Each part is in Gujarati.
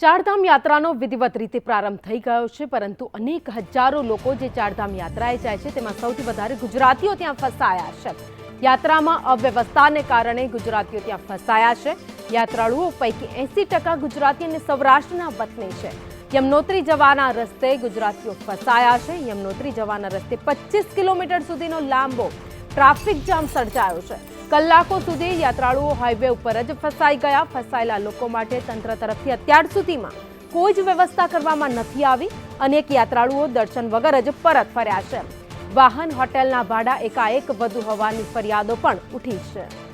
ચારધામ યાત્રાનો વિધિવત રીતે પ્રારંભ થઈ ગયો છે, પરંતુ અનેક હજારો લોકો જે ચારધામ યાત્રાએ જાય છે, તેમાં સૌથી વધારે ગુજરાતીઓ ત્યાં ફસાયા છે. યાત્રામાં અવ્યવસ્થાને કારણે ગુજરાતીઓ ત્યાં ફસાયા છે. યાત્રાળુઓ પૈકી એસી ટકા ગુજરાતી અને સૌરાષ્ટ્રના વતની છે. યમનોત્રી જવાના રસ્તે ગુજરાતીઓ ફસાયા છે. યમનોત્રી જવાના રસ્તે પચીસ કિલોમીટર સુધીનો લાંબો ટ્રાફિક જામ સર્જાયો છે. કલાકો સુધી યાત્રાળુઓ હાઈવે ઉપર જ ફસાઈ ગયા. ફસાયેલા લોકો માટે તંત્ર તરફથી અત્યાર સુધીમાં કોઈ જ વ્યવસ્થા કરવામાં નથી આવી. અનેક યાત્રાળુઓ દર્શન વગર જ પરત ફર્યા છે. વાહન, હોટેલના ભાડા એકાએક વધુ હોવાની ફરિયાદો પણ ઉઠી છે.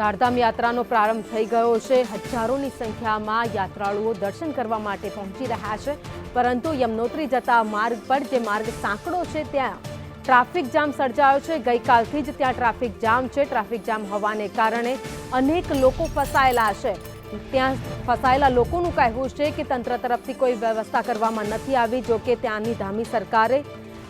ચારધામ યાત્રાનો પ્રારંભ થઈ ગયો છે. હજારોની સંખ્યામાં યાત્રાળુઓ દર્શન કરવા માટે પહોંચી રહ્યા છે. પરંતુ યમનોત્રી જતા માર્ગ પર જે માર્ગ સાંકડો છે, ત્યાં ટ્રાફિક જામ સર્જાયો છે. ગઈકાલથી જ ત્યાં ટ્રાફિક જામ છે. ટ્રાફિક જામ હોવાને કારણે અનેક લોકો ફસાયેલા છે. ત્યાં ફસાયેલા લોકોનું કહેવું છે કે તંત્ર તરફથી કોઈ વ્યવસ્થા કરવામાં નથી આવી, જો કે ત્યાંની ધામી સરકારે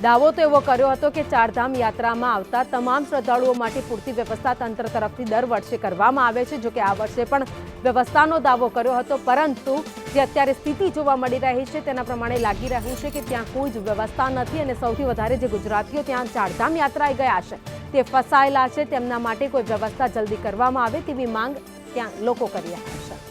દાવો તો એવો કર્યો હતો કે ચારધામ યાત્રામાં આવતા તમામ શ્રદ્ધાળુઓ માટે પૂરતી વ્યવસ્થા તંત્ર તરફથી દર વર્ષે કરવામાં આવે છે જોકે આ વર્ષે પણ વ્યવસ્થાનો દાવો કર્યો હતો. પરંતુ જે અત્યારે સ્થિતિ જોવા મળી રહી છે, તેના પ્રમાણે લાગી રહ્યું છે કે ત્યાં કોઈ જ વ્યવસ્થા નથી અને સૌથી વધારે જે ગુજરાતીઓ ત્યાં ચારધામ યાત્રાએ ગયા છે, તે ફસાયેલા છે. તેમના માટે કોઈ વ્યવસ્થા જલ્દી કરવામાં આવે તેવી માંગ ત્યાં લોકો કરી રહ્યા છે.